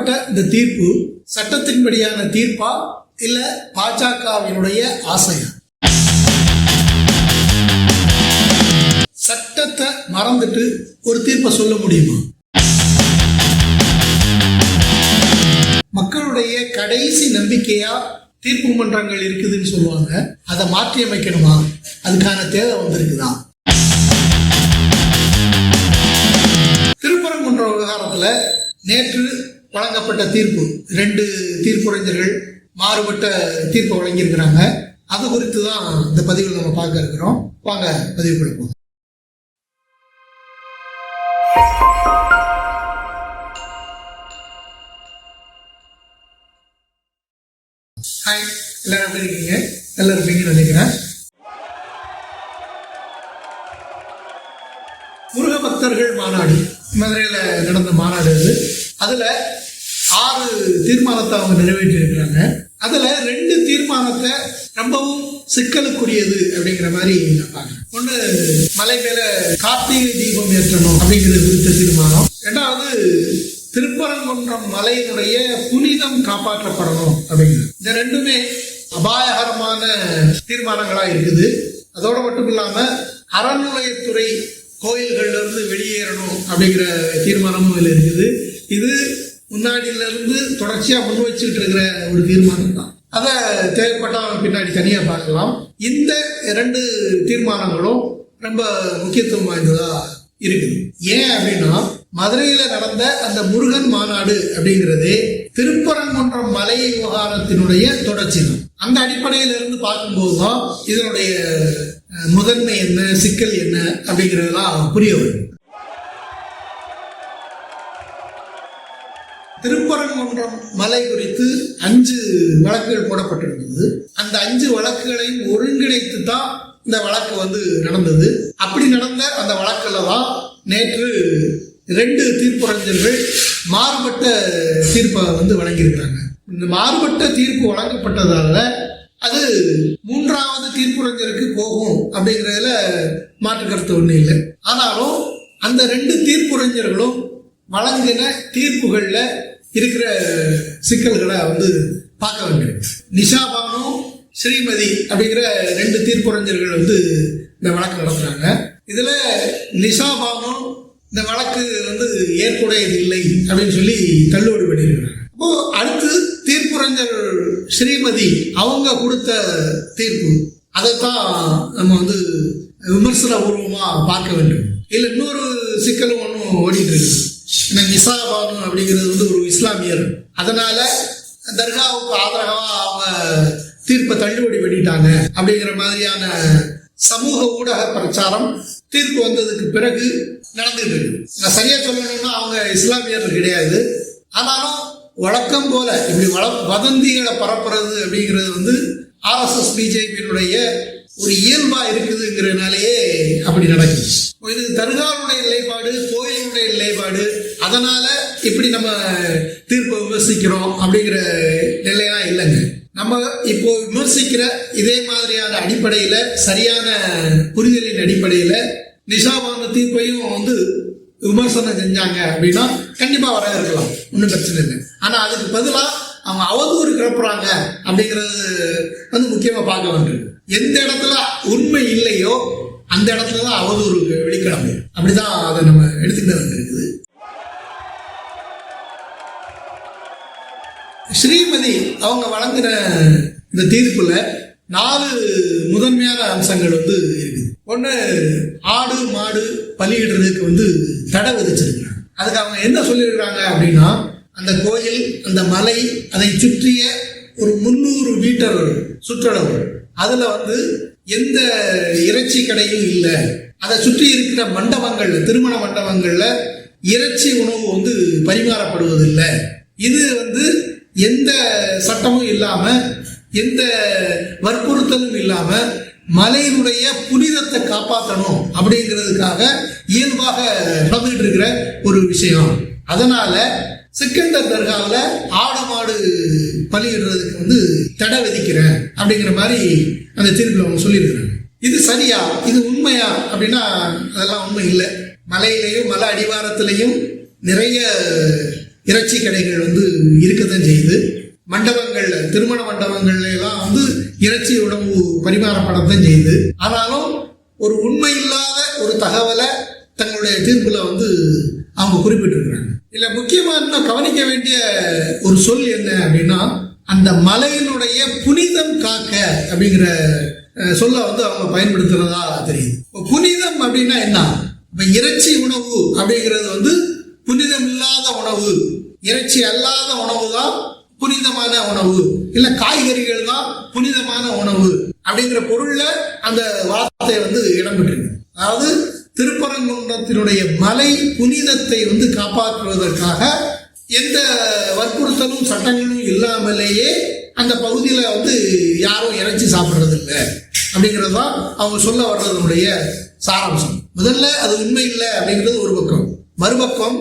வழங்கப்பட்ட இந்த தீர்ப்பு சட்டத்தின்படியான தீர்ப்பா இல்ல பாஜகவினுடைய ஆசையா? சட்டத்தை மறந்துட்டு ஒரு தீர்ப்பை சொல்ல முடியுமா? மக்களுடைய கடைசி நம்பிக்கையா தீர்ப்பு மன்றங்கள் இருக்குதுன்னு சொல்லுவாங்க. அதை மாற்றி அமைக்கணுமா அதுக்கான தேவை வந்திருக்குதான் திருப்பரங்குன்ற விவகாரத்துல நேற்று வழங்கப்பட்ட தீர்ப்பு ரெண்டு தீர்ப்புரைஞர்கள் மாறுபட்ட தீர்ப்பு வழங்கியிருக்கிறாங்க. அது குறித்து தான் இந்த பதிவில் நம்ம பார்க்க இருக்கிறோம். வாங்க பதிவு கொடுப்போம் ஹாய் எல்லாரும் எப்படி இருக்கீங்க? நல்லா இருப்பீங்கன்னு நினைக்கிறேன் முருக பக்தர்கள் மாநாடு. மதுரையில் நடந்த மாநாடு அது. அதில் ஆறு தீர்மானத்தை அவங்க நிறைவேற்றியிருக்கிறாங்க அதில் ரெண்டு தீர்மானத்தை ரொம்பவும் சிக்கலுக்குரியது அப்படிங்கிற மாதிரி நான் பார்க்குறேன் ஒன்று மலை மேலே கார்த்திகை தீபம் ஏற்றணும் அப்படிங்கிறது குறித்த தீர்மானம். ரெண்டாவது திருப்பரங்குன்றம் மலையினுடைய புனிதம் காப்பாற்றப்படணும் அப்படிங்கிறது. இந்த ரெண்டுமே அபாயகரமான தீர்மானங்களாக இருக்குது. அதோடு மட்டும் இல்லாமல் அறநிலையத்துறை கோயில்கள்லேருந்து வெளியேறணும் அப்படிங்கிற தீர்மானமும் இதில் இருக்குது. இது முன்னாடியில இருந்து தொடர்ச்சியா முன் வச்சுட்டு இருக்கிற ஒரு தீர்மானம் தான் அதை தேவைப்பட்டா பின்னாடி தனியா பார்க்கலாம். இந்த இரண்டு தீர்மானங்களும் ரொம்ப முக்கியத்துவம் வாய்ந்ததா இருக்குது. ஏன் அப்படின்னா மதுரையில நடந்த அந்த முருகன் மாநாடு அப்படிங்கிறது திருப்பரங்குன்றம் மலை விவகாரத்தினுடைய தொடர்ச்சி தான். அந்த அடிப்படையில இருந்து பார்க்கும்போது தான் இதனுடைய முதன்மை என்ன சிக்கல் என்ன அப்படிங்கிறதெல்லாம் புரிய வரும் திருப்பரங்குன்றம் மலை குறித்து அஞ்சு வழக்குகள் போடப்பட்டிருந்தது. அந்த அஞ்சு வழக்குகளையும் ஒருங்கிணைத்து தான் இந்த வழக்கு வந்து நடந்தது. அப்படி நடந்த அந்த வழக்கில் தான் நேற்று ரெண்டு தீர்ப்புரைஞர்கள் மாறுபட்ட தீர்ப்பை வந்து வழங்கியிருக்கிறாங்க. இந்த மாறுபட்ட தீர்ப்பு வழங்கப்பட்டதால அது மூன்றாவது தீர்ப்புரைஞருக்கு போகும் அப்படிங்கிறதுல மாற்று கருத்து ஒன்றும் இல்லை. ஆனாலும் அந்த ரெண்டு தீர்ப்புரைஞர்களும் வழங்கின தீர்ப்புகளில் இருக்கிற சிக்கல்களை வந்து பார்க்க வேண்டும். நிஷா பானு ஸ்ரீமதி அப்படிங்கிற ரெண்டு தீர்ப்புரைஞர்கள் வந்து இந்த வழக்கு நடத்துறாங்க. இதுல நிஷா பானு இந்த வழக்கு வந்து ஏற்புடையது இல்லை அப்படின்னு சொல்லி தள்ளுபடி பண்ணியிருக்கிறாங்க. அப்போ அடுத்து தீர்ப்புரைஞர் ஸ்ரீமதி அவங்க கொடுத்த தீர்ப்பு அதைத்தான் நம்ம வந்து விமர்சன பூர்வமாக பார்க்க வேண்டும். இல்லை இன்னொரு சிக்கலும் ஒன்றும் ஓடிட்டு இருக்கு. நிசா பானு அப்படிங்கிறது வந்து ஒரு இஸ்லாமியர். அதனால தர்காவுக்கு ஆதரவா அவங்க தீர்ப்பை தள்ளுபடி பண்ணிட்டாங்க அப்படிங்கிற மாதிரியான சமூக ஊடக பிரச்சாரம் தீர்ப்பு வந்ததுக்கு பிறகு நடந்துட்டு இருக்கு. நான் சரியா சொல்லணும்னா அவங்க இஸ்லாமியர் கிடையாது. ஆனாலும் வழக்கம் போல இப்படி வள வதந்திகளை பரப்புறது அப்படிங்கிறது வந்து ஆர்எஸ்எஸ் பிஜேபியினுடைய ஒரு இயல்பா இருக்குதுங்கிறனாலேயே அப்படி நடக்குது. இது தர்காவுடைய நிலைப்பாடு கோயிலுடைய நிலைப்பாடு அதனால இப்படி நம்ம தீர்ப்பை விமர்சிக்கிறோம் அப்படிங்கிற நிலையெல்லாம் இல்லைங்க. நம்ம இப்போ விமர்சிக்கிற இதே மாதிரியான அடிப்படையில சரியான புரிதலின் அடிப்படையில நிஷாவான தீர்ப்பையும் வந்து விமர்சனம் செஞ்சாங்க அப்படின்னா கண்டிப்பா இருக்கலாம். ஒன்றும் பிரச்சனை இல்லை ஆனா அதுக்கு பதிலாக அவங்க அவதூறு கிளப்புறாங்க அப்படிங்கிறது வந்து முக்கியமா பார்க்க வேண்டியது. எந்த இடத்துல உண்மை இல்லையோ அந்த இடத்துல தான் அவதூறு வெளிக்கிழமை அப்படிதான் அதை நம்ம எடுத்துக்கிட்டு இருக்குது ஸ்ரீமதி அவங்க வழங்குற இந்த தீர்ப்புல நாலு முதன்மையான அம்சங்கள் வந்து இருக்குது. ஒன்று ஆடு மாடு பலியிடுறதுக்கு வந்து தடை விதிச்சிருக்கிறாங்க. அதுக்கு அவங்க என்ன சொல்லியிருக்கிறாங்க அப்படின்னா அந்த கோயில் அந்த மலை அதை சுற்றிய ஒரு முந்நூறு மீட்டர் சுற்றளவு. அதுல வந்து எந்த இறைச்சி கடையும் இல்லை. அதை சுற்றி இருக்கிற மண்டபங்கள்ல திருமண மண்டபங்கள்ல இறைச்சி உணவு வந்து பரிமாறப்படுவதில்லை. இது வந்து எந்த சட்டமும் இல்லாம எந்த வற்புறுத்தலும் இல்லாம மலையினுடைய புனிதத்தை காப்பாற்றணும் அப்படிங்கிறதுக்காக இயல்பாக நடந்துகிட்டு இருக்கிற ஒரு விஷயம். அதனால சிக்கந்தர் தர்காவில் ஆடு மாடு பலியிடுறதுக்கு வந்து தடை விதிக்கிறேன் அப்படிங்கிற மாதிரி அந்த தீர்ப்பில் அவங்க சொல்லியிருக்கிறாங்க. இது சரியா? இது உண்மையா? அப்படின்னா அதெல்லாம் உண்மை இல்லை. மலையிலையும் மலை அடிவாரத்திலையும் நிறைய இறைச்சி கடைகள் வந்து இருக்கத்தான் செய்யுது. மண்டபங்கள்ல திருமண மண்டபங்கள்ல எல்லாம் வந்து இறைச்சி உணவு பரிமாறப்படத்தான் செய்யுது. ஆனாலும் ஒரு உண்மை இல்லாத ஒரு தகவலை தங்களுடைய தீர்ப்புல வந்து அவங்க குறிப்பிட்டிருக்கிறாங்க. இல்ல முக்கியமா இன்னும் கவனிக்க வேண்டிய ஒரு சொல் என்ன அப்படின்னா அந்த மலையினுடைய புனிதம் காக்க அப்படிங்கிற சொல்ல வந்து அவங்க பயன்படுத்துறதா தெரியுது. புனிதம் அப்படின்னா என்ன? இப்ப இறைச்சி உணவு அப்படிங்கிறது வந்து புனிதம் இல்லாத உணவு. இறைச்சி அல்லாத உணவு தான் புனிதமான உணவு. இல்ல காய்கறிகள் தான் புனிதமான உணவு. அப்படிங்கிற பொருள்ல அந்த வார்த்தை வந்து இடம்பெற்றிருக்கு. அதாவது திருப்பரங்குன்றத்தினுடைய மலை புனிதத்தை வந்து காப்பாற்றுவதற்காக எந்த வற்புறுத்தலும் சட்டங்களும் இல்லாமலேயே அந்த பகுதியில வந்து யாரும் இறைச்சி சாப்பிட்றது இல்லை அப்படிங்கிறது தான் அவங்க சொல்ல வர்றதனுடைய சாராம்சம். முதல்ல அது உண்மை இல்லை அப்படிங்கிறது ஒரு பக்கம். மறுபக்கம்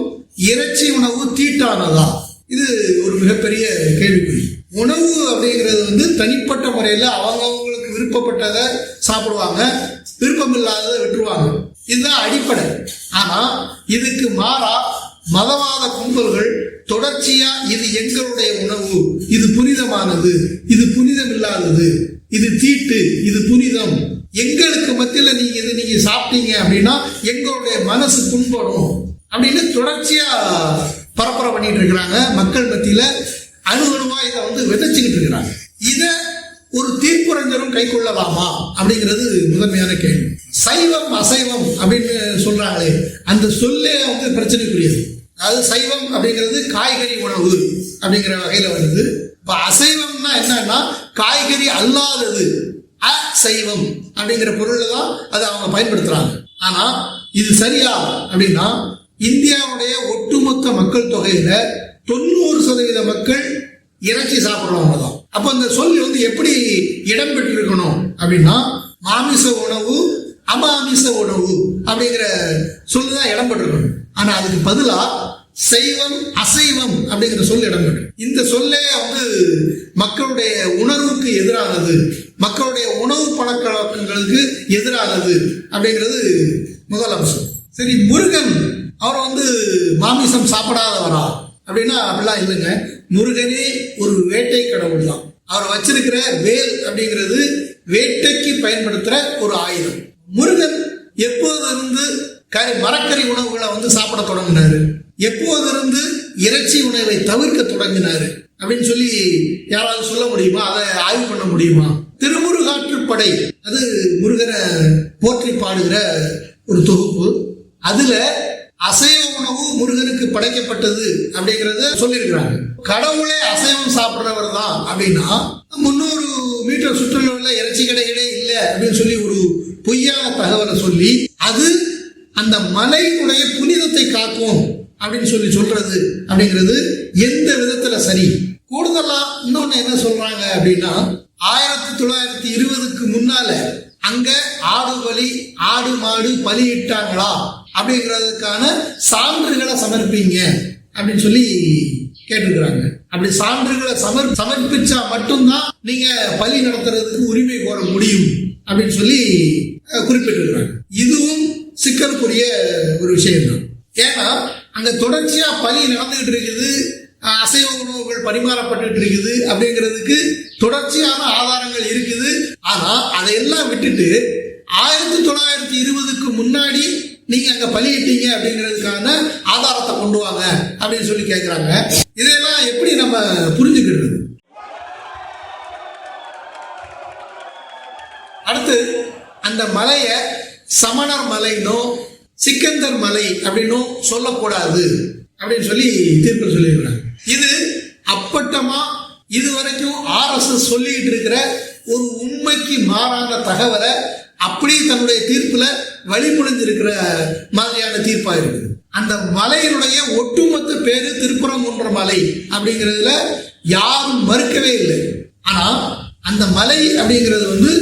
இறைச்சி உணவு தீட்டானதா? இது ஒரு மிகப்பெரிய கேள்விக்குறி. உணவு அப்படிங்கிறது வந்து தனிப்பட்ட முறையில் அவங்கவுங்களுக்கு விருப்பப்பட்டதை சாப்பிடுவாங்க விருப்பம் இல்லாததை விட்டுருவாங்க. இதுதான் அடிப்படை. ஆனா இதுக்கு மாறா மதவாத கும்பல்கள் தொடர்ச்சியா இது எங்களுடைய உணவு இது புனிதமானது இது புனிதம் இல்லாதது இது தீட்டு இது புனிதம். எங்களுக்கு மத்தியில் நீங்க இது நீங்க சாப்பிட்டீங்க அப்படின்னா எங்களுடைய மனசு புண்படும். அப்படின்னு தொடர்ச்சியா பரப்புரை பண்ணிட்டு இருக்கிறாங்க. மக்கள் மத்தியில அணு அணுவா இதை வந்து விதைச்சுக்கிட்டு இருக்கிறாங்க. இதை ஒரு தீர்ப்புரஞ்சரும் கை கொள்ளலாமா அப்படிங்கிறது முதன்மையான கேள்வி. சைவம் அசைவம் அப்படின்னு சொல்றாங்களே அந்த சொல்லே வந்து பிரச்சனைக்குரியது. அதாவது சைவம் அப்படிங்கிறது காய்கறி உணவு அப்படிங்கிற வகையில வருது. இப்ப அசைவம்னா என்னன்னா காய்கறி அல்லாதது. அசைவம் அப்படிங்கிற பொருள்ல தான் அதை அவங்க பயன்படுத்துறாங்க. ஆனா இது சரியா அப்படின்னா இந்தியாவுடைய ஒட்டுமொத்த மக்கள் தொகையில தொண்ணூறு சதவீத மக்கள் இறைச்சி சாப்பிடுறவங்க தான். அப்ப அந்த சொல் வந்து எப்படி இடம் பெற்றிருக்கணும் அப்படின்னா மாமிச உணவு அமாமிச உணவு அப்படிங்கிற சொல்லு தான் இடம் பெற்றிருக்கணும். ஆனா அதுக்கு பதிலா சைவம் அசைவம் அப்படிங்கிற சொல் இடம் பெற்று இந்த சொல்லே வந்து மக்களுடைய உணர்வுக்கு எதிரானது மக்களுடைய உணவு பழக்க எதிரானது அப்படிங்கிறது முதல் அம்சம். சரி முருகன் அவர் வந்து மாமிசம் சாப்பிடாதவரா? அப்படின்னா அப்படிலாம் இல்லைங்க. முருகனே ஒரு வேட்டை கடவுள் தான். அவர் வச்சிருக்கிற வேல் அப்படிங்கிறது வேட்டைக்கு பயன்படுத்துகிற ஒரு ஆயுதம். முருகன் எப்போது இருந்து கறி மரக்கறி உணவுகளை வந்து சாப்பிட தொடங்கினாரு? எப்போது இருந்து இறைச்சி உணவை தவிர்க்க தொடங்கினாரு? அப்படின்னு சொல்லி யாராவது சொல்ல முடியுமா? அதை ஆய்வு பண்ண முடியுமா? திருமுருகாற்றுப்படை அது முருகனை போற்றி பாடுகிற ஒரு தொகுப்பு. அதுல அசைவ உணவு முருகனுக்கு படைக்கப்பட்டது அப்படிங்கறத சொல்லியிருக்கிறாங்க. கடவுளே அசைவம் சாப்பிட்றவர் தான் அப்படின்னா முன்னூறு மீட்டர் சுற்றுலா இறைச்சி கடைகளே இல்லை அப்படின்னு சொல்லி ஒரு பொய்யான தகவலை சொல்லி அது அந்த மலையினுடைய புனிதத்தை காக்கும் அப்படின்னு சொல்லி சொல்றது அப்படிங்கிறது எந்த விதத்துல சரி? கூடுதலா இன்னொன்னு என்ன சொல்றாங்க அப்படின்னா ஆயிரத்தி தொள்ளாயிரத்தி இருபதுக்கு முன்னால அங்க ஆடு பலி ஆடு மாடு பலியிட்டாங்களா? அப்படிங்கிறதுக்கான சான்றுகளை சமர்ப்பிங்க அப்படின்னு சொல்லி கேட்டிருக்கிறாங்க. அப்படி சான்றுகளை சமர் சமர்ப்பிச்சா மட்டும்தான் நீங்க பலி நடத்துறதுக்கு உரிமை கோர முடியும் அப்படின்னு சொல்லி குறிப்பிட்டிருக்கிறாங்க. இதுவும் சிக்கலுக்குரிய ஒரு விஷயம் தான் ஏன்னா அங்க தொடர்ச்சியா பலி நடந்துகிட்டு இருக்குது அசைவ உணவுகள் பரிமாறப்பட்டு இருக்குது அப்படிங்கிறதுக்கு தொடர்ச்சியான ஆதாரங்கள் இருக்குது. ஆனா அதையெல்லாம் விட்டுட்டு ஆயிரத்தி தொள்ளாயிரத்தி இருபதுக்கு முன்னாடி நீங்க அங்க பலியிட்டீங்க அப்படிங்கிறதுக்கான ஆதாரத்தை கொண்டு வாங்க அப்படின்னு சொல்லி கேட்கிறாங்க இதெல்லாம் எப்படி நம்ம புரிஞ்சுக்கிறது? அடுத்து அந்த மலையை சமணர் மலைன்னும் சிக்கந்தர் மலை அப்படின்னும் சொல்லக்கூடாது அப்படின்னு சொல்லி தீர்ப்பு சொல்லியிருக்கிறாங்க. இது அப்பட்டமா இது வரைக்கும் ஆர்எஸ்எஸ் சொல்லிட்டு இருக்கிற ஒரு உண்மைக்கு மாறான தகவலை அப்படியே தன்னுடைய தீர்ப்புல வழிமொழிஞ்சிருக்கிற மாதிரியான தீர்ப்பா இருக்குது அந்த மலையினுடைய ஒட்டுமொத்த பேரு திருப்புறங்குன்ற மலை அப்படிங்கிறதுல யாரும் மறுக்கவே இல்லை. ஆனா அந்த மலை அப்படிங்கிறது வந்து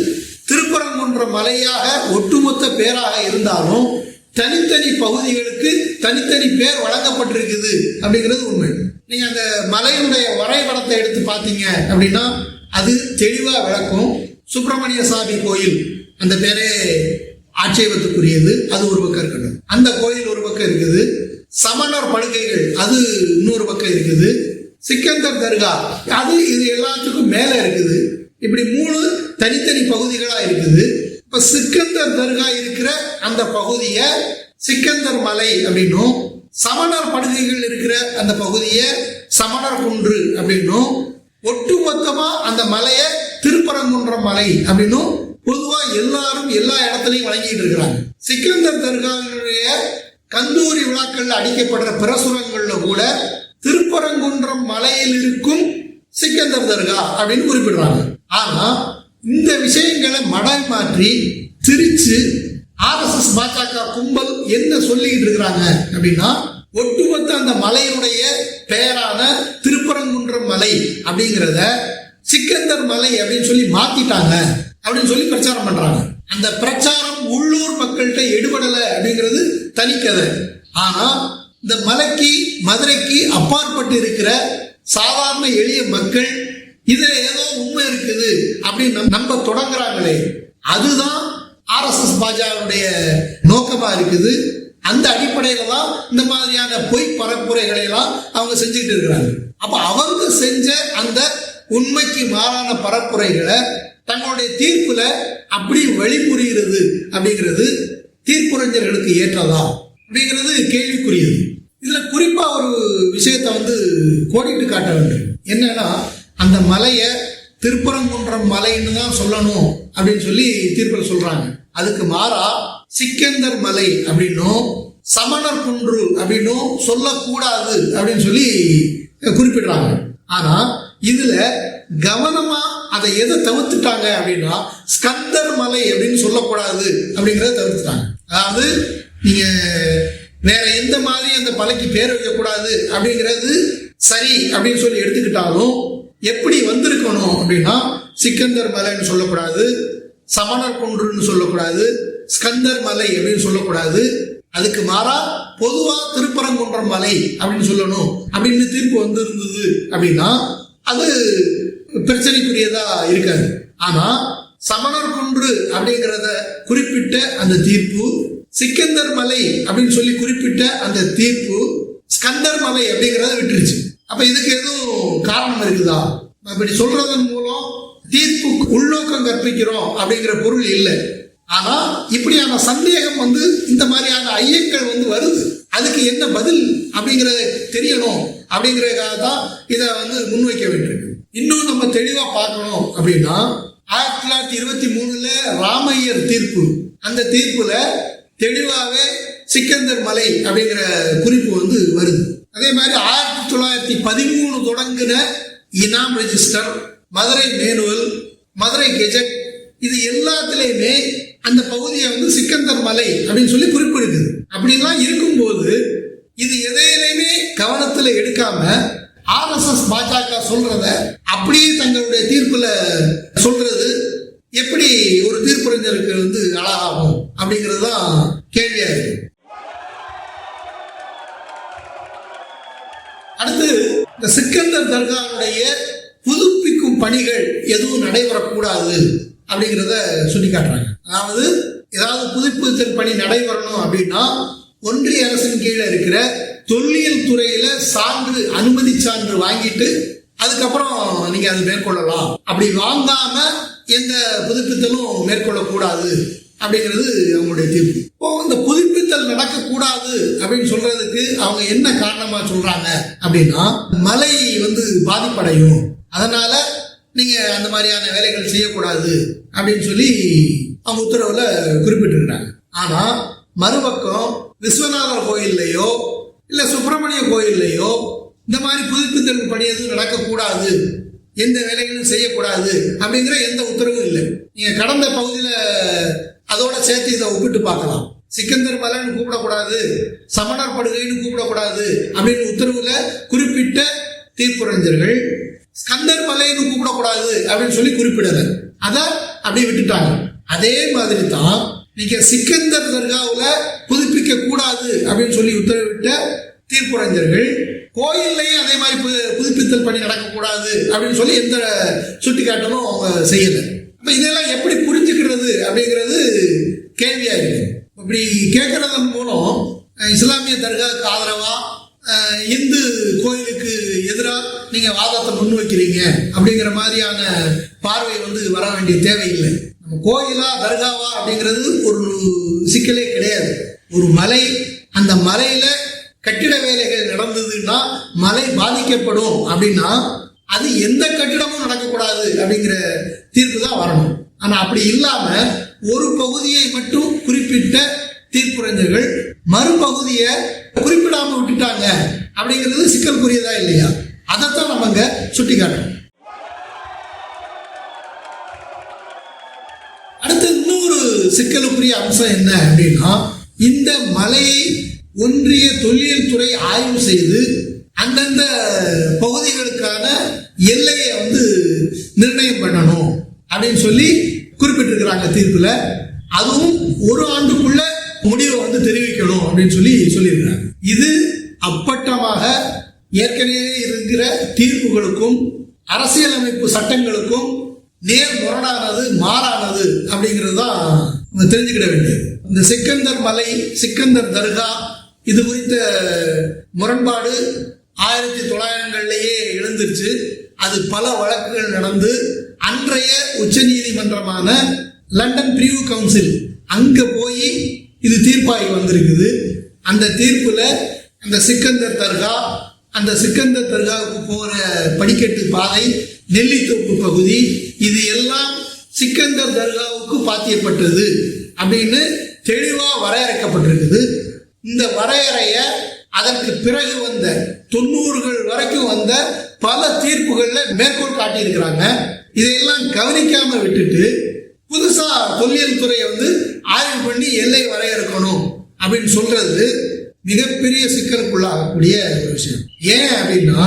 திருப்புறங்குன்ற மலையாக ஒட்டுமொத்த பேராக இருந்தாலும் தனித்தனி பகுதிகளுக்கு தனித்தனி பேர் வழங்கப்பட்டிருக்குது அப்படிங்கிறது உண்மை. நீங்க அந்த மலையினுடைய வரைபடத்தை எடுத்து பார்த்தீங்க அப்படின்னா அது தெளிவா விளக்கும் சுப்பிரமணிய சாமி கோயில். அந்த பேரே ஆட்சேபத்துக்குரியது. அது ஒரு பக்கம் இருக்கட்டும். அந்த கோயில் ஒரு பக்கம் இருக்குது. சமணர் படுகைகள் அது இன்னொரு பக்கம் இருக்குது. சிக்கந்தர் தர்கா அது இது எல்லாத்துக்கும் மேல இருக்குது. இப்படி மூணு தனித்தனி பகுதிகளா இருக்குது. இப்ப சிக்கந்தர் தர்கா இருக்கிற அந்த பகுதியை சிக்கந்தர் மலை அப்படின்னும் சமணர் படுகைகள் இருக்கிற அந்த பகுதியை சமணர் குன்று அப்படின்னும் ஒட்டுமொத்தமா அந்த மலையை திருப்பரங்குன்ற மலை அப்படின்னும் பொதுவா எல்லாரும் எல்லா இடத்துலையும் வழங்கிட்டு இருக்கிறாங்க. சிக்கந்தர் தர்காவினுடைய கந்தூரி விழாக்கள்ல அடிக்கப்படுற பிரசுரங்கள்ல கூட திருப்பரங்குன்றம் மலையில் இருக்கும் சிக்கந்தர் தர்கா அப்படின்னு குறிப்பிடுறாங்க. ஆனா இந்த விஷயங்களை மடம் மாற்றி திரிச்சு ஆர்எஸ்எஸ் பாஜக கும்பல் என்ன சொல்லிக்கிட்டு இருக்கிறாங்க அப்படின்னா ஒட்டுமொத்த அந்த மலையினுடைய பெயரான திருப்பரங்குன்றம் மலை அப்படிங்கிறத சிக்கந்தர் மலை அப்படின்னு சொல்லி மாத்திட்டாங்க. அப்படின்னு சொல்லி பிரச்சாரம் பண்றாங்க. அந்த பிரச்சாரம் உள்ளூர் மக்கள்கிட்ட எடுபடலை அப்படிங்கிறது தனிக்கதை ஆனா இந்த மலைக்கு மதுரைக்கு அப்பாற்பட்டு இருக்கிற சாதாரண எளிய மக்கள் இதுல ஏதோ உண்மை இருக்குது அப்படின்னு நம்ப தொடங்குறாங்களே. அதுதான் ஆர்எஸ்எஸ் பாஜகவுடைய நோக்கமா இருக்குது. அந்த அடிப்படையில தான் இந்த மாதிரியான பொய் பரப்புரைகளை எல்லாம் அவங்க செஞ்சுக்கிட்டு இருக்கிறாங்க. அப்ப அவங்க செஞ்ச அந்த உண்மைக்கு மாறான பரப்புரைகளை தங்களுடைய தீர்ப்புல அப்படி வழிபுரிகிறது அப்படிங்கிறது தீர்ப்புரைஞர்களுக்கு ஏற்றதா அப்படிங்கிறது கேள்விக்குரியது. இதுல குறிப்பா ஒரு விஷயத்தை வந்து கோடிட்டு காட்ட வேண்டும். என்னன்னா அந்த மலையை திருப்பரங்குன்றம் மலைன்னு தான் சொல்லணும் அப்படின்னு சொல்லி தீர்ப்பில் சொல்றாங்க. அதுக்கு மாறா சிக்கந்தர் மலை அப்படின்னும் சமணர் குன்று அப்படின்னும் சொல்லக்கூடாது அப்படின்னு சொல்லி குறிப்பிடுறாங்க. ஆனா இதுல கவனமாக அதை எதை தவிர்த்துட்டாங்க அப்படின்னா ஸ்கந்தர் மலை அப்படின்னு சொல்லக்கூடாது அப்படிங்கிறத தவிர்த்துட்டாங்க. அதாவது நீங்கள் வேற எந்த மாதிரி அந்த மலைக்கு பேர் வைக்கக்கூடாது அப்படிங்கிறது சரி அப்படின்னு சொல்லி எடுத்துக்கிட்டாலும் எப்படி வந்திருக்கணும் அப்படின்னா சிக்கந்தர் மலைன்னு சொல்லக்கூடாது சமணர் குன்றுன்னு சொல்லக்கூடாது ஸ்கந்தர் மலை அப்படின்னு சொல்லக்கூடாது. அதுக்கு மாறா பொதுவா திருப்பரங்குன்றம் மலை அப்படின்னு சொல்லணும் அப்படின்னு தீர்ப்பு வந்திருந்தது அப்படின்னா அது பிரச்சனைக்குரியதா இருக்காது. ஆனா சமணர் குன்று அப்படிங்கிறத குறிப்பிட்ட அந்த தீர்ப்பு சிக்கந்தர் மலை அப்படின்னு சொல்லி குறிப்பிட்ட அந்த தீர்ப்பு ஸ்கந்தர் மலை அப்படிங்கிறத விட்டுருச்சு. அப்ப இதுக்கு எதுவும் காரணம் இருக்குதா? அப்படி சொல்றதன் மூலம் தீர்ப்பு உள்நோக்கம் கற்பிக்கிறோம் அப்படிங்கிற பொருள் இல்லை. ஆனா இப்படியான சந்தேகம் வந்து இந்த மாதிரியான ஐயங்கள் வந்து வருது. அதுக்கு என்ன பதில் அப்படிங்கிறத தெரியணும் அப்படிங்கிறதுக்காக தான் இதை வந்து முன்வைக்க வேண்டியிருக்கு. இன்னும் நம்ம தெளிவா பார்க்கணும் அப்படின்னா ஆயிரத்தி தொள்ளாயிரத்தி இருபத்தி மூணுல ராமையர் தீர்ப்பு. அந்த தீர்ப்புல தெளிவாகவே சிக்கந்தர் மலை அப்படிங்கிற குறிப்பு வந்து வருது. அதே மாதிரி ஆயிரத்தி தொள்ளாயிரத்தி பதிமூணு தொடங்கின இனாம் register Madurai manual Madurai gazette இது எல்லாத்துலேயுமே அந்த பகுதியை வந்து சிக்கந்தர் மலை அப்படின்னு சொல்லி குறிப்பிடுக்குது அப்படிலாம் இருக்கும்போது இது எதையிலையுமே கவனத்தில் எடுக்காம ஆர்எஸ்எஸ் பாஜக சொல்றத அப்படியே தங்களுடைய தீர்ப்புல சொல்றது எப்படி ஒரு தீர்ப்புரைஞருக்கு வந்து அழகாகும் அப்படிங்கிறது தான் கேள்வியா இருக்கு. அடுத்து இந்த சிக்கந்தர் தர்காவுடைய புதுப்பிக்கும் பணிகள் எதுவும் நடைபெறக்கூடாது அப்படிங்கிறத சுட்டி காட்டுறாங்க. அதாவது ஏதாவது புதுப்பித்தல் பணி நடைபெறணும் அப்படின்னா ஒன்றிய அரசின் கீழே இருக்கிற தொல்லியல் துறையில சான்று அனுமதி சான்று வாங்கிட்டு அதுக்கப்புறம் நீங்க அது மேற்கொள்ளலாம். அப்படி வாங்காம எந்த புதுப்பித்தலும் மேற்கொள்ளக்கூடாது அப்படிங்கிறது அவங்களுடைய தீர்ப்பு. இப்போ இந்த புதுப்பித்தல் நடக்கக்கூடாது அப்படின்னு சொல்றதுக்கு அவங்க என்ன காரணமா சொல்றாங்க அப்படின்னா மலை வந்து பாதிப்படையும். அதனால நீங்க அந்த மாதிரியான வேலைகள் செய்யக்கூடாது அப்படின்னு சொல்லி அவங்க உத்தரவுல குறிப்பிட்டிருக்கிறாங்க. ஆனா மறுபக்கம் விஸ்வநாதர் கோயில்லையோ இல்லை சுப்பிரமணிய கோயில்லையோ இந்த மாதிரி புதுப்பித்தல் பணி எதுவும் நடக்கக்கூடாது எந்த வேலைகளும் செய்யக்கூடாது அப்படிங்கிற எந்த உத்தரவும் இல்லை. நீங்கள் கடந்த பகுதியில் அதோட சேர்த்து இதை ஒப்பிட்டு பார்க்கலாம். சிக்கந்தர் மலைன்னு கூப்பிடக்கூடாது சமணர் படுகைன்னு கூப்பிடக்கூடாது அப்படின்னு உத்தரவுல குறிப்பிட்ட தீர்ப்புரைஞர்கள் ஸ்கந்தர் மலைன்னு கூப்பிடக்கூடாது அப்படின்னு சொல்லி குறிப்பிடல. அதை அப்படியே விட்டுட்டாங்க. அதே மாதிரி தான் நீங்க சிக்கந்தர் தர்காவில் புது புதுப்பிக்க கூடாது அப்படின்னு சொல்லி உத்தரவிட்ட தீர்ப்புரைஞர்கள் கோயில்லையும் அதே மாதிரி பு- புதுப்பித்தல் பணி நடக்கக்கூடாது அப்படின்னு சொல்லி எந்த சுட்டிக்காட்டலும் அவங்க செய்யலை. அப்ப இதெல்லாம் எப்படி புரிஞ்சுக்கிறது அப்படிங்கிறது கேள்வியாக இருக்கு. இப்படி கேட்கறதன் மூலம் இஸ்லாமிய தர்காவுக்கு ஆதரவாக இந்து கோயிலுக்கு எதிராக நீங்கள் வாதத்தை முன்வைக்கிறீங்க அப்படிங்கிற மாதிரியான பார்வை வந்து வர வேண்டிய தேவையில்லை. நம்ம கோயிலா தர்காவா அப்படிங்கிறது ஒரு சிக்கலே கிடையாது. ஒரு மலை அந்த மலையில கட்டிட வேலைகள் நடந்ததுன்னா மலை பாதிக்கப்படும் அப்படின்னா அது எந்த கட்டிடமும் நடக்கக்கூடாது அப்படிங்கிற தீர்ப்பு தான் வரணும். ஆனா அப்படி இல்லாம ஒரு பகுதியை மட்டும் குறிப்பிட்ட தீர்ப்புரைஞர்கள் மறுபகுதியை குறிப்பிடாம விட்டுட்டாங்க அப்படிங்கிறது சிக்கல்குரியதா இல்லையா? அதைத்தான் நம்ம இங்க சுட்டி காட்டணும் அடுத்து இன்னொரு சிக்கலுக்குரிய அம்சம் என்ன அப்படின்னா இந்த மலையை ஒன்றிய தொல்லியல் துறை ஆய்வு செய்து அந்தந்த பகுதிகளுக்கான எல்லையை வந்து நிர்ணயம் பண்ணணும் அப்படின்னு சொல்லி குறிப்பிட்டிருக்கிறாங்க தீர்ப்புல. அதுவும் ஒரு ஆண்டுக்குள்ள முடிவை வந்து தெரிவிக்கணும் அப்படின்னு சொல்லி சொல்லியிருக்கிறாங்க. இது அப்பட்டமாக ஏற்கனவே இருக்கிற தீர்ப்புகளுக்கும் அரசியலமைப்பு சட்டங்களுக்கும் நேர் முரணானது மாறானது அப்படிங்கிறது தான் தெரிஞ்சுக்கிட வேண்டியது. இந்த சிக்கந்தர் மலை சிக்கந்தர் தர்கா இது குறித்த முரண்பாடு ஆயிரத்தி தொள்ளாயிரங்கள்லேயே எழுந்துருச்சு. அது பல வழக்குகள் நடந்து அன்றைய உச்ச நீதிமன்றமான லண்டன் பிரிவு கவுன்சில் அங்க போய் இது தீர்ப்பாகி வந்திருக்குது. அந்த தீர்ப்புல அந்த சிக்கந்தர் தர்கா அந்த சிக்கந்தர் தர்காவுக்கு போற படிக்கட்டு பாதை நெல்லித்தோப்பு பகுதி இது எல்லாம் சிக்கந்தர் தர்காவுக்கு பாத்தியப்பட்டது. அப்படின்னு தெளிவாக வரையறுக்கப்பட்டிருக்குது. இந்த வரையறைய அதற்கு பிறகு வந்த தொண்ணூறுகள் வரைக்கும் வந்த பல தீர்ப்புகளில் மேற்கோள் காட்டியிருக்கிறாங்க. இதையெல்லாம் கவனிக்காம விட்டுட்டு புதுசா தொல்லியல் துறையை வந்து ஆய்வு பண்ணி எல்லை வரையறுக்கணும் அப்படின்னு சொல்றது மிகப்பெரிய சிக்கலுக்குள்ளாகக்கூடிய ஒரு விஷயம். ஏன் அப்படின்னா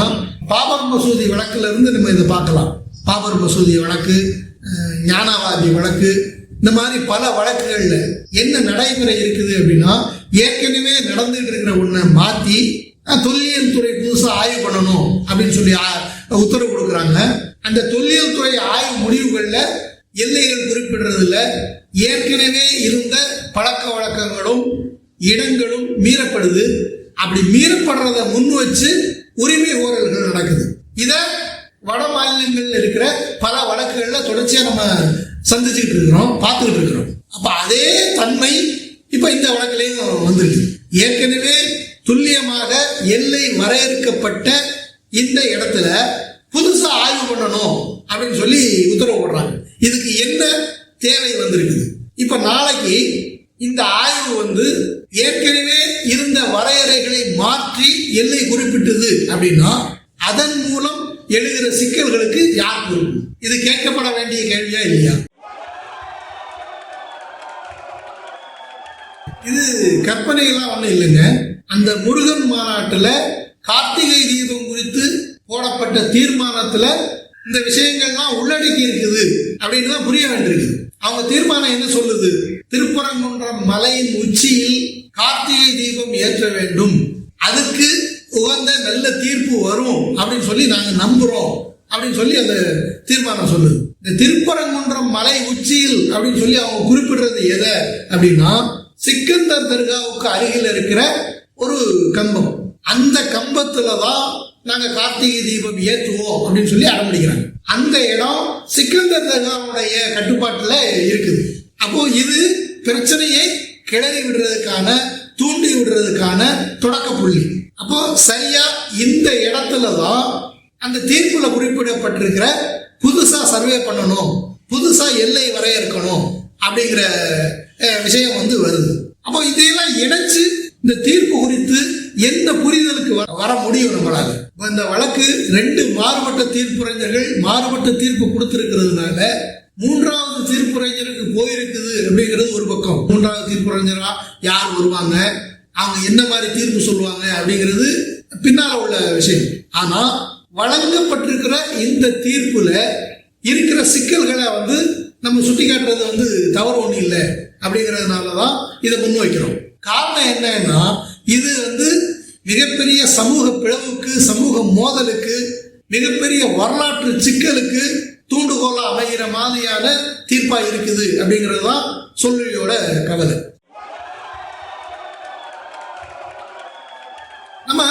பாபர் மசூதி வழக்குல இருந்து நம்ம இதை பார்க்கலாம். பாபர் மசூதி வழக்கு ஞானவாதி வழக்கு இந்த மாதிரி பல வழக்குகள்ல என்ன நடைமுறை இருக்குது அப்படின்னா ஏற்கனவே நடந்துட்டு இருக்கிற ஒன்றை மாத்தி தொல்லியல் துறை புதுசாக ஆய்வு பண்ணணும் அப்படின்னு சொல்லி உத்தரவு கொடுக்குறாங்க. அந்த தொல்லியல் துறை ஆய்வு முடிவுகளில் எல்லைகள் குறிப்பிடுறதுல ஏற்கனவே இருந்த பழக்க வழக்கங்களும் இடங்களும் மீறப்படுது. அப்படி மீறப்படுறத முன் வச்சு உரிமை ஓரல்கள் நடக்குது. இத வட மாநிலங்கள்ல இருக்கிற பல வழக்குகள்ல தொடர்ச்சியா நம்ம சந்திச்சுக்கிட்டு இருக்கிறோம் பார்த்துக்கிட்டு இருக்கிறோம். அப்ப அதே தன்மை இப்ப இந்த வழக்கிலையும் வந்திருக்கு. ஏற்கனவே துல்லியமாக எல்லை வரையறுக்கப்பட்ட இந்த இடத்துல புதுசா ஆய்வு பண்ணணும் அப்படின்னு சொல்லி உத்தரவு போடுறாங்க. இதுக்கு என்ன தேவை வந்திருக்குது? இப்ப நாளைக்கு இந்த ஆய்வு வந்து ஏற்கனவே இருந்த வரையறைகளை மாற்றி எல்லை குறிப்பிட்டது அப்படின்னா அதன் மூலம் எழுகிற சிக்கல்களுக்கு யார் பொறுப்பு? இது கேட்கப்பட வேண்டிய கேள்வியா இல்லையா? இது கற்பனைகள்லாம் ஒன்றும் இல்லைங்க. அந்த முருகன் மாநாட்டில் கார்த்திகை தீபம் குறித்து போடப்பட்ட தீர்மானத்தில் இந்த விஷயங்கள்லாம் உள்ளடக்கி இருக்குது அப்படின்னு தான் புரிய வேண்டியிருக்குது அவங்க தீர்மானம் என்ன சொல்லுது? திருப்பரங்குன்றம் மலையின் உச்சியில் கார்த்திகை தீபம் ஏற்ற வேண்டும். அதுக்கு உகந்த நல்ல தீர்ப்பு வரும் அப்படின்னு சொல்லி நாங்கள் நம்புகிறோம் அப்படின்னு சொல்லி அந்த தீர்மானம் சொல்லுது. இந்த திருப்பரங்குன்றம் மலை உச்சியில் அப்படின்னு சொல்லி அவங்க குறிப்பிடுறது எதை அப்படின்னா சிக்கந்தர் தர்காவுக்கு அருகில் இருக்கிற ஒரு கம்பம். அந்த கம்பத்துல தான் நாங்க கார்த்திகை தீபம் ஏற்றுவோம் அப்படின்னு சொல்லி ஆரம்பிக்கிறாங்க. அந்த இடம் சிக்கந்தர் தர்காவுடைய கட்டுப்பாட்டுல இருக்குது. அப்போ இது பிரச்சனையை கிளறி விடுறதுக்கான தூண்டி விடுறதுக்கான தொடக்க புள்ளி. அப்போ சரியா இந்த இடத்துல தான் அந்த தீர்ப்புல குறிப்பிடப்பட்டிருக்கிற புதுசா சர்வே பண்ணணும் புதுசா எல்லை வரையறுக்கணும் அப்படிங்கிற விஷயம் வந்து வருது. அப்போ இதையெல்லாம் இணைச்சு இந்த தீர்ப்பு குறித்து என்ன புரிதலுக்கு வர- வர முடியும் நம்மளால? இந்த வழக்கு ரெண்டு மாறுபட்ட தீர்ப்புரைஞர்கள் மாறுபட்ட தீர்ப்பு கொடுத்திருக்கிறதுனால மூன்றாவது தீர்ப்புரைஞருக்கு போயிருக்குது அப்படிங்கிறது ஒரு பக்கம். மூன்றாவது தீர்ப்புரைஞரா? யார் வருவாங்க? அவங்க என்ன மாதிரி தீர்ப்பு சொல்லுவாங்க அப்படிங்கிறது பின்னால் உள்ள விஷயம். ஆனா வழங்கப்பட்டிருக்கிற இந்த தீர்ப்புல இருக்கிற சிக்கல்களை வந்து நம்ம சுட்டி காட்டுறது வந்து தவறு ஒன்றும் இல்லை. அப்படிங்கிறதுனால தான் இதை முன்வைக்கிறோம் காரணம் என்னன்னா இது வந்து மிகப்பெரிய சமூக பிளவுக்கு சமூக மோதலுக்கு மிகப்பெரிய வரலாற்று சிக்கலுக்கு தூண்டுகோலா அமைகிற மாதிரியான தீர்ப்பா இருக்குது அப்படிங்கிறது தான் சொல்லியோட கவலை. நம்ம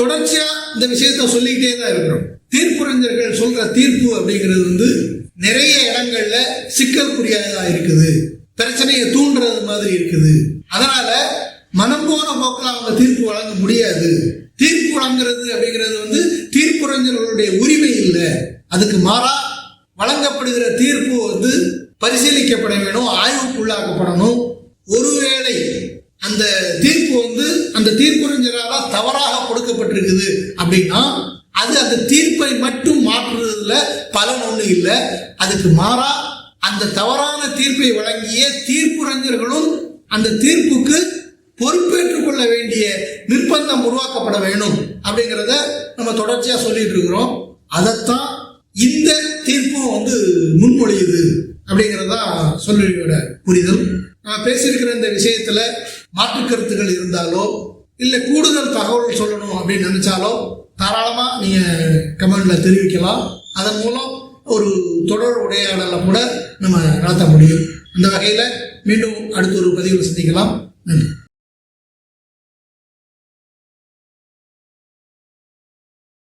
தொடர்ச்சியா இந்த விஷயத்த சொல்லிக்கிட்டே தான் இருக்கிறோம். தீர்ப்புரைஞர்கள் சொல்ற தீர்ப்பு அப்படிங்கிறது வந்து நிறைய இடங்கள்ல சிக்கலுக்குரியதா இருக்குது. பிரச்சனையை தூண்டுறது மாதிரி இருக்குது. அதனால மனம் போன போக்கில் அவங்க தீர்ப்பு வழங்க முடியாது. தீர்ப்பு வழங்குறது அப்படிங்கிறது வந்து தீர்ப்புரைஞர்களுடைய உரிமை இல்லை. அதுக்கு மாறா வழங்கப்படுகிற தீர்ப்பு வந்து பரிசீலிக்கப்பட வேணும் ஆய்வுக்குள்ளாக்கப்படணும். ஒருவேளை அந்த தீர்ப்பு வந்து அந்த தீர்ப்புரைஞரால தவறாக கொடுக்கப்பட்டிருக்குது அப்படின்னா அது அந்த தீர்ப்பை மட்டும் மாற்றுறதுல பலன் ஒன்றும் இல்லை. அதுக்கு மாறா அந்த தவறான தீர்ப்பை வழங்கிய தீர்ப்புரைஞர்களும் அந்த தீர்ப்புக்கு பொறுப்பேற்றுக் கொள்ள வேண்டிய நிர்பந்தம் உருவாக்கப்பட வேணும் அப்படிங்கிறத நம்ம தொடர்ச்சியா சொல்லிட்டு இருக்கிறோம். அதைத்தான் இந்த தீர்ப்பும் வந்து முன்மொழியுது அப்படிங்கிறதா சொல்லியோட புரிதல். நான் பேசியிருக்கிற இந்த விஷயத்துல மாற்று கருத்துக்கள் இருந்தாலோ இல்லை கூடுதல் தகவல் சொல்லணும் அப்படின்னு நினைச்சாலோ தாராளமா நீங்க கமெண்ட்ல தெரிவிக்கலாம். அதன் மூலம் ஒரு தொடர் உரையாடலை கூட நம்ம நடத்த முடியும். அந்த வகையில் மீண்டும் அடுத்த ஒரு பதிவில் சந்திக்கலாம். நன்றி.